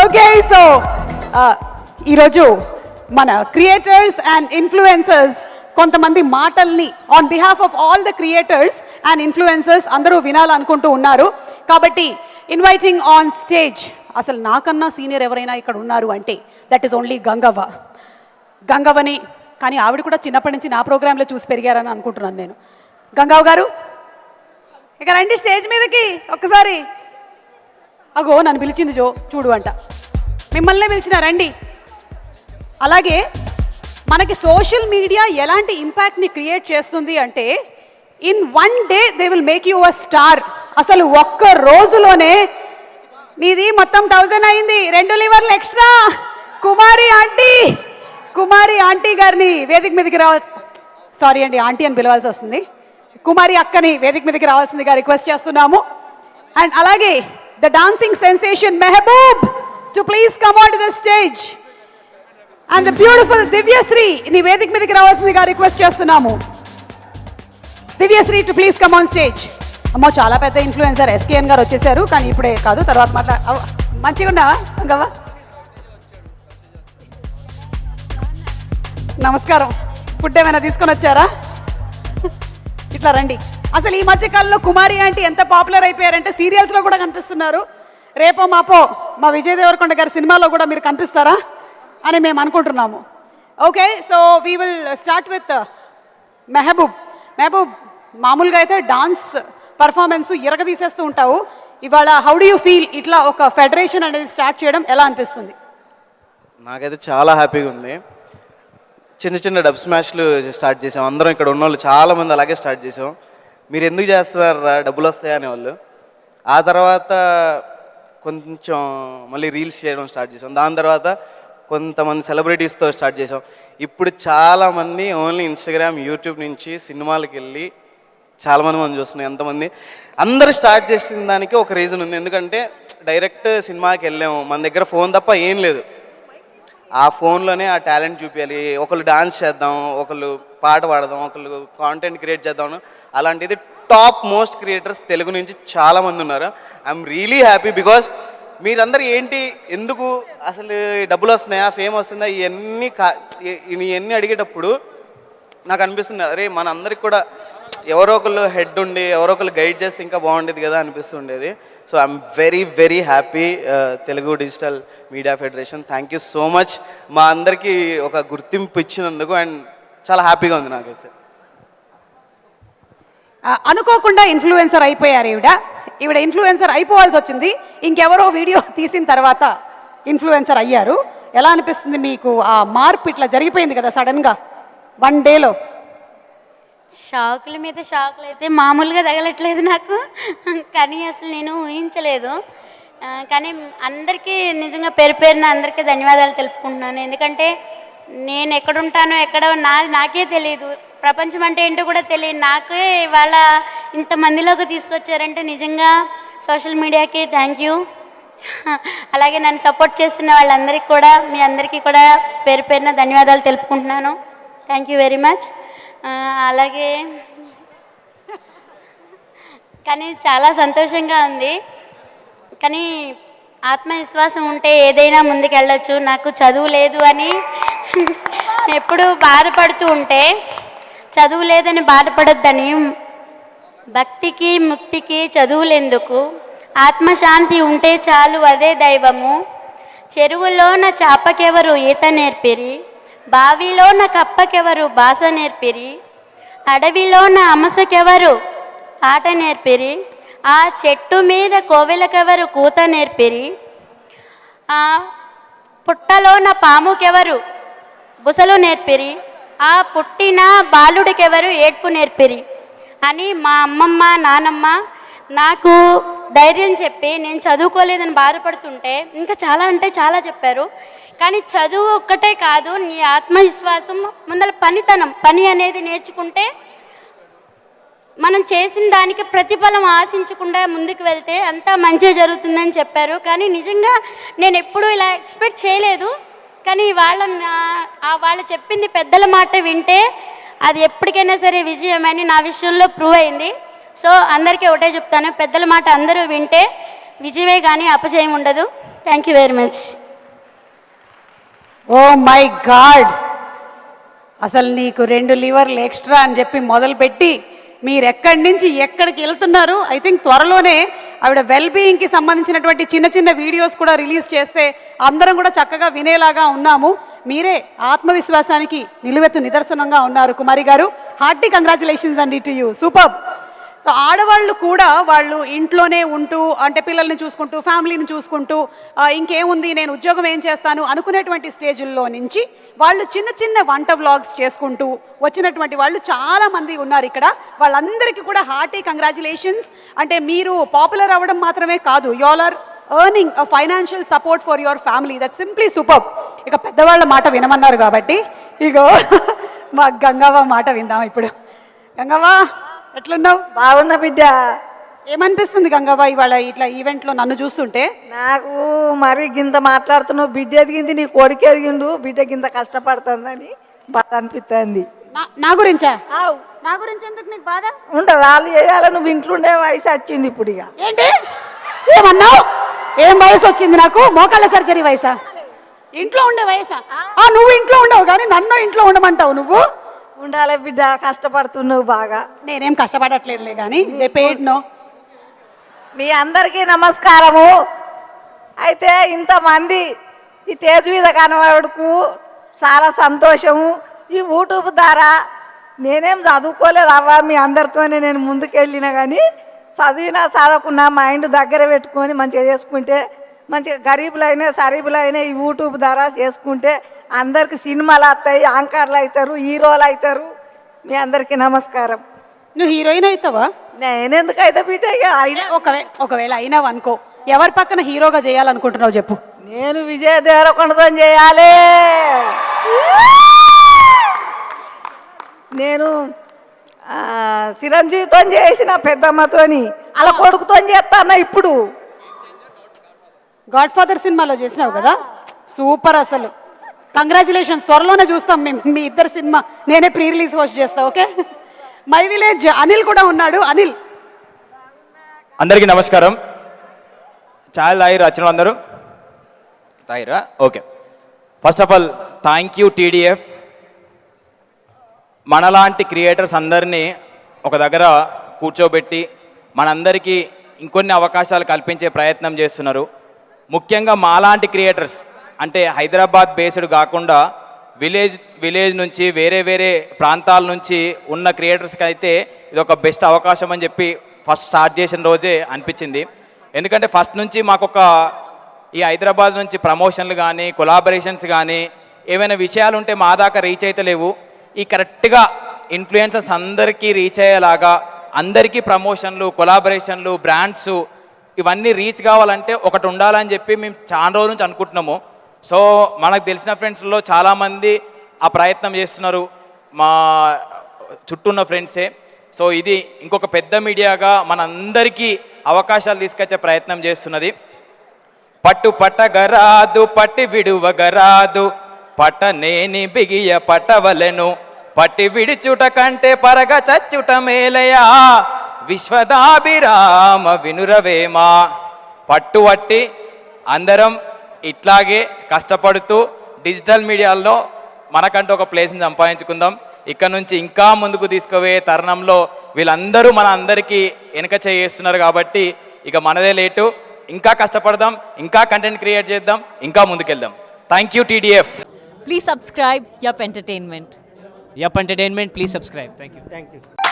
Okay so uh, ఈరోజు మన creators and influencers కొంతమంది మాటల్ని on behalf of all the creators and influencers అందరూ వినాలనుకుంటూ ఉన్నారు. కాబట్టి ఇన్వైటింగ్ ఆన్ స్టేజ్ అసలు నాకన్నా సీనియర్ ఎవరైనా ఇక్కడ ఉన్నారు అంటే దట్ ఈస్ ఓన్లీ గంగవ్వ. గంగవ్వని కానీ ఆవిడ కూడా చిన్నప్పటి నుంచి నా ప్రోగ్రాంలో చూసి పెరిగారని అనుకుంటున్నాను నేను. గంగవ్వ గారు ఇక రండి స్టేజ్ మీదకి ఒక్కసారి. అగో నన్ను పిలిచింది జో చూడు అంట. మిమ్మల్నే పిలిచిన రండి. అలాగే మనకి సోషల్ మీడియా ఎలాంటి ఇంపాక్ట్ని క్రియేట్ చేస్తుంది అంటే in one day they will make you a star. అసలు ఒక్క రోజులోనే నీది మొత్తం థౌజండ్ అయింది. రెండు లివర్లు extra. Kumari aunty Kumari aunty గారిని వేదిక మీదకి రావాల్సి సారీ అండి ఆంటీ అని పిలవాల్సి వస్తుంది. కుమారి అక్కని వేదిక మీదకి రావాల్సిందిగా రిక్వెస్ట్ చేస్తున్నాము. అండ్ అలాగే the dancing sensation Mehboob to please come on to the stage and the beautiful Divyasri నీ వేదిక మీదకి రావాల్సిందిగా రిక్వెస్ట్ చేస్తున్నాము. Divyasri to please come on stage అమ్మో చాలా పెద్ద ఇన్ఫ్లుయెన్సర్ ఎస్కేఎన్ గారు వచ్చేసారు కానీ ఇప్పుడే కాదు తర్వాత మాట్లా మంచిగా ఉన్నావా గవ్వ నమస్కారం. ఫుడ్ ఏమైనా తీసుకొని వచ్చారా? ఇట్లా రండి. అసలు ఈ మధ్య కాలంలో కుమారి ఆంటీ ఎంత పాపులర్ అయిపోయారంటే సీరియల్స్లో కూడా కనిపిస్తున్నారు. రేపో మాపో మా విజయ్ దేవరకొండ గారి సినిమాలో కూడా మీరు కనిపిస్తారా అని మేము అనుకుంటున్నాము. Okay so we will start with Mehboob. Mehboob మామూలుగా అయితే డాన్స్ పర్ఫార్మెన్స్ ఇరగదీసేస్తూ ఉంటావు. ఇవాళ హౌ డూ యూ ఫీల్ ఇట్లా ఒక ఫెడరేషన్ అనేది స్టార్ట్ చేయడం ఎలా అనిపిస్తుంది? నాకైతే చాలా హ్యాపీగా ఉంది. చిన్న చిన్న డబ్ స్మాష్లు స్టార్ట్ చేసాం. అందరం ఇక్కడ ఉన్న వాళ్ళు చాలామంది అలాగే స్టార్ట్ చేసాం. మీరు ఎందుకు చేస్తున్నారా? డబ్బులు వస్తాయనే వాళ్ళు ఆ తర్వాత కొంచెం మళ్ళీ రీల్స్ చేయడం స్టార్ట్ చేసాం దాని తర్వాత కొంతమంది సెలబ్రిటీస్తో స్టార్ట్ చేసాం ఇప్పుడు చాలామంది ఓన్లీ ఇన్స్టాగ్రామ్ యూట్యూబ్ నుంచి సినిమాలకు వెళ్ళి చాలామంది మనం చూస్తున్నాం. ఎంతమంది? అందరు స్టార్ట్ చేసిన దానికి ఒక రీజన్ ఉంది. ఎందుకంటే డైరెక్ట్ సినిమాకి వెళ్ళాము. మన దగ్గర ఫోన్ తప్ప ఏం లేదు. ఆ ఫోన్లోనే ఆ టాలెంట్ చూపించాలి ఒకళ్ళు డాన్స్ చేద్దాం ఒకళ్ళు పాట పాడదాం ఒకళ్ళు కాంటెంట్ క్రియేట్ చేద్దాం అలాంటిది టాప్ మోస్ట్ క్రియేటర్స్ తెలుగు నుంచి చాలామంది ఉన్నారు. ఐఎమ్ రియలీ హ్యాపీ బికాస్ మీరందరూ ఏంటి ఎందుకు అసలు డబ్బులు వస్తున్నాయా ఫేమ్ వస్తుందా ఇవన్నీ కా ఇవన్నీ అడిగేటప్పుడు నాకు అనిపిస్తుంది అరే మనందరికి కూడా ఎవరో ఒకళ్ళు హెడ్ ఉండి ఎవరో ఒకళ్ళు గైడ్ చేస్తే ఇంకా బాగుండేది కదా అనిపిస్తుండేది. So I'm very very happy Telugu digital media federation thank you so much మా అందరికీ ఒక గుర్తింపు ఇచ్చినందుకు అండ్ చాలా హ్యాపీగా ఉంది నాకైతే. అనుకోకుండా ఇన్ఫ్లుయెన్సర్ అయిపోయారు ఈవిడ. ఈవిడ ఇన్ఫ్లుయెన్సర్ అయిపోవాల్సి వచ్చింది. ఇంకెవరో వీడియో తీసిన తర్వాత ఇన్ఫ్లుయెన్సర్ అయ్యారు. ఎలా అనిపిస్తుంది మీకు ఆ మార్పు ఇట్లా జరిగిపోయింది కదా సడన్గా వన్ డేలో షాకుల మీద షాకులు అయితే మామూలుగా తగలట్లేదు నాకు. కానీ అసలు నేను ఊహించలేదు. కానీ అందరికీ నిజంగా పేరు పేరున అందరికీ ధన్యవాదాలు తెలుపుకుంటున్నాను. ఎందుకంటే నేను ఎక్కడుంటానో ఎక్కడో నా నాకే తెలియదు ప్రపంచం అంటే ఏంటో కూడా తెలియదు. నాకే ఇవాళ ఇంతమందిలోకి తీసుకొచ్చారంటే నిజంగా సోషల్ మీడియాకి థ్యాంక్ యూ అలాగే నన్ను సపోర్ట్ చేస్తున్న వాళ్ళందరికీ కూడా మీ అందరికీ కూడా పేరు పేరున ధన్యవాదాలు తెలుపుకుంటున్నాను. థ్యాంక్ యూ వెరీ మచ్ అలాగే. కానీ చాలా సంతోషంగా ఉంది. కానీ ఆత్మవిశ్వాసం ఉంటే ఏదైనా ముందుకెళ్ళొచ్చు. నాకు చదువు లేదు అని ఎప్పుడు బాధపడుతూ ఉంటే చదువు లేదని బాధపడొద్దని భక్తికి ముక్తికి చదువులేందుకు? ఆత్మశాంతి ఉంటే చాలు అదే దైవము. చెరువులోన చాపకెవరు ఈత నేర్పిరి? బావిలో నా కప్పకెవరు బాస నేర్పిరి? అడవిలో నా అమసకెవరు ఆట నేర్పిరి? ఆ చెట్టు మీద కోవెలకెవరు కూత నేర్పిరి? ఆ పుట్టలో నా పాముకెవరు బుసలు నేర్పిరి? ఆ పుట్టిన బాలుడికెవరు ఏడ్పు నేర్పిరి? అని మా అమ్మమ్మ నానమ్మ నాకు ధైర్యం చెప్పి నేను చదువుకోలేదని బాధపడుతుంటే ఇంకా చాలా అంటే చాలా చెప్పారు. కానీ చదువు ఒక్కటే కాదు నీ ఆత్మవిశ్వాసం ముందర పనితనం పని అనేది నేర్చుకుంటే మనం చేసిన దానికి ప్రతిఫలం ఆశించకుండా ముందుకు వెళ్తే అంతా మంచిగా జరుగుతుందని చెప్పారు. కానీ నిజంగా నేను ఎప్పుడూ ఇలా ఎక్స్పెక్ట్ చేయలేదు. కానీ వాళ్ళ వాళ్ళు చెప్పింది పెద్దల మాట వింటే అది ఎప్పటికైనా సరే విజయమని నా విషయంలో ప్రూవ్ అయింది. సో అందరికీ ఒకటే చెప్తాను పెద్దల మాట అందరూ వింటే విజయమే కానీ అపజయం ఉండదు. Thank you very much oh my God అసలు నీకు రెండు లివర్లు ఎక్స్ట్రా అని చెప్పి మొదలుపెట్టి మీరు ఎక్కడి నుంచి ఎక్కడికి వెళ్తున్నారు? ఐ థింక్ త్వరలోనే ఆవిడ వెల్ బీయింగ్కి సంబంధించినటువంటి చిన్న చిన్న వీడియోస్ కూడా రిలీజ్ చేస్తే అందరం కూడా చక్కగా వినేలాగా ఉన్నాము. మీరే ఆత్మవిశ్వాసానికి నిలువెత్తు నిదర్శనంగా ఉన్నారు కుమారి గారు. హార్టీ కంగ్రాచులేషన్స్ అండి టు యూ సూపర్ సో ఆడవాళ్ళు కూడా వాళ్ళు ఇంట్లోనే ఉంటూ అంటే పిల్లల్ని చూసుకుంటూ ఫ్యామిలీని చూసుకుంటూ ఇంకేముంది నేను ఉద్యోగం ఏం చేస్తాను అనుకునేటువంటి స్టేజుల్లో నుంచి వాళ్ళు చిన్న చిన్న వంట వ్లాగ్స్ చేసుకుంటూ వచ్చినటువంటి వాళ్ళు చాలామంది ఉన్నారు ఇక్కడ. వాళ్ళందరికీ కూడా హార్టీ కంగ్రాచులేషన్స్ అంటే మీరు పాపులర్ అవ్వడం మాత్రమే కాదు యోలర్ are earning a financial support for your family that simply super ఇక పెద్దవాళ్ళ మాట వినమన్నారు కాబట్టి ఇగో మా గంగవ్వ మాట విందాం ఇప్పుడు. గంగవ్వ! ఎట్లున్నావు? బాగున్న బిడ్డ. ఏమనిపిస్తుంది గంగవ్వ ఇవాళ ఇట్లా ఈవెంట్లో నన్ను చూస్తుంటే? నాకు మరి గింత మాట్లాడుతున్నావు బిడ్డ ఎదిగింది నీ కొడుకు ఎదిగిండు బిడ్డ గింత కష్టపడుతుందని బాధ అనిపిస్తుంది నా- గురించా. నా గురించి ఎందుకు నీకు బాధ? ఉండదు వాళ్ళు చేయాలి నువ్వు ఇంట్లో ఉండే వయసు వచ్చింది ఇప్పుడు ఇక. ఏంటి? ఏమన్నావు? ఏం వయసు వచ్చింది నాకు? మోకాళ్ళ సర్జరీ వయసా? ఇంట్లో ఉండే వయసా? నువ్వు ఇంట్లో ఉండవు కానీ నన్ను ఇంట్లో ఉండమంటావు నువ్వు? ఉండాలి బిడ్డ కష్టపడుతున్నావు బాగా. నేనేం కష్టపడట్లేదులే కానీ దే పేడ్ నో మీ అందరికీ నమస్కారము. అయితే ఇంతమంది ఈ తేజ్ మీద కనవాడుకు చాలా సంతోషము. ఈ యూట్యూబ్ ద్వారా నేనేం చదువుకోలేదు అవ్వ మీ అందరితోనే నేను ముందుకెళ్ళిన కానీ చదివినా చదవకున్నా మైండ్ దగ్గర పెట్టుకొని మంచిగా చేసుకుంటే మంచిగా గరీబులైనా సరీబులైనా ఈ యూట్యూబ్ ద్వారా చేసుకుంటే అందరికి సినిమాలు వస్తాయి యాంకర్లు అవుతారు హీరోలు అవుతారు. మీ అందరికీ నమస్కారం. నువ్వు హీరోయిన్ అవుతావా? నేనెందుకు అయితే బిడ్డ ఒకవేళ ఒకవేళ అయినావు అనుకో. ఎవరి పక్కన హీరోగా చేయాలనుకుంటున్నావు చెప్పు. నేను విజయ దేవరకొండతో చేయాలి. నేను చిరంజీవితో చేసిన పెద్దమ్మతోని అలా కొడుకుతో చేస్తాను ఇప్పుడు. గాడ్ ఫాదర్ సినిమాలో చేసినావు కదా? సూపర్ అసలు. కంగ్రాచులేషన్స్ త్వరలోనే చూస్తాం మేము మీ ఇద్దరు సినిమా. నేనే ప్రీ రిలీజ్ హోస్ట్ చేస్తా ఓకే మై విలేజ్ అనిల్ కూడా ఉన్నాడు. అనిల్. అందరికీ నమస్కారం. ఛాయ్ తాగిరు వచ్చిన అందరూ తాగిరా okay first of all thank you TDF మనలాంటి క్రియేటర్స్ అందరినీ ఒక దగ్గర కూర్చోబెట్టి మనందరికీ ఇంకొన్ని అవకాశాలు కల్పించే ప్రయత్నం చేస్తున్నారు. ముఖ్యంగా మాలాంటి క్రియేటర్స్ అంటే హైదరాబాద్ బేస్డ్ కాకుండా విలేజ్ విలేజ్ నుంచి వేరే వేరే ప్రాంతాల నుంచి ఉన్న క్రియేటర్స్కి అయితే ఇది ఒక బెస్ట్ అవకాశం అని చెప్పి ఫస్ట్ స్టార్ట్ చేసిన రోజే అనిపించింది. ఎందుకంటే ఫస్ట్ నుంచి మాకు ఒక ఈ హైదరాబాద్ నుంచి ప్రమోషన్లు కానీ కొలాబరేషన్స్ కానీ ఏమైనా విషయాలు ఉంటే మా దాకా రీచ్ అయితలేవు ఈ కరెక్ట్గా ఇన్ఫ్లుయెన్సర్స్ అందరికీ రీచ్ అయ్యేలాగా అందరికీ ప్రమోషన్లు కొలాబరేషన్లు బ్రాండ్స్ ఇవన్నీ రీచ్ కావాలంటే ఒకటి ఉండాలని చెప్పి మేము చాలా రోజుల నుంచి అనుకుంటున్నాము. సో మనకు తెలిసిన ఫ్రెండ్స్లో చాలామంది ఆ ప్రయత్నం చేస్తున్నారు. మా చుట్టూ ఉన్న ఫ్రెండ్సే. సో ఇది ఇంకొక పెద్ద మీడియాగా మనందరికీ అవకాశాలు తీసుకొచ్చే ప్రయత్నం చేస్తున్నది. పట్టు పట్టగరాదు పట్టి విడువగరాదు పట్టనేని బిగియ పట్టవలెను. పట్టి విడిచుట కంటే పరగ చచ్చుట మేలయా విశ్వదాభిరామ వినురవేమా. పట్టువట్టి అందరం ఇట్లాగే కష్టపడుతూ డిజిటల్ మీడియాల్లో మనకంటూ ఒక ప్లేస్ని సంపాదించుకుందాం ఇక్కడ నుంచి ఇంకా ముందుకు తీసుకుపోయే తరుణంలో వీళ్ళందరూ మన అందరికీ వెనక చేస్తున్నారు కాబట్టి ఇక మనదే లేటు ఇంకా కష్టపడదాం ఇంకా కంటెంట్ క్రియేట్ చేద్దాం ఇంకా ముందుకెళ్దాం thank you TDF Please subscribe Yup Entertainment. Yup Entertainment, please subscribe. Thank you. Thank you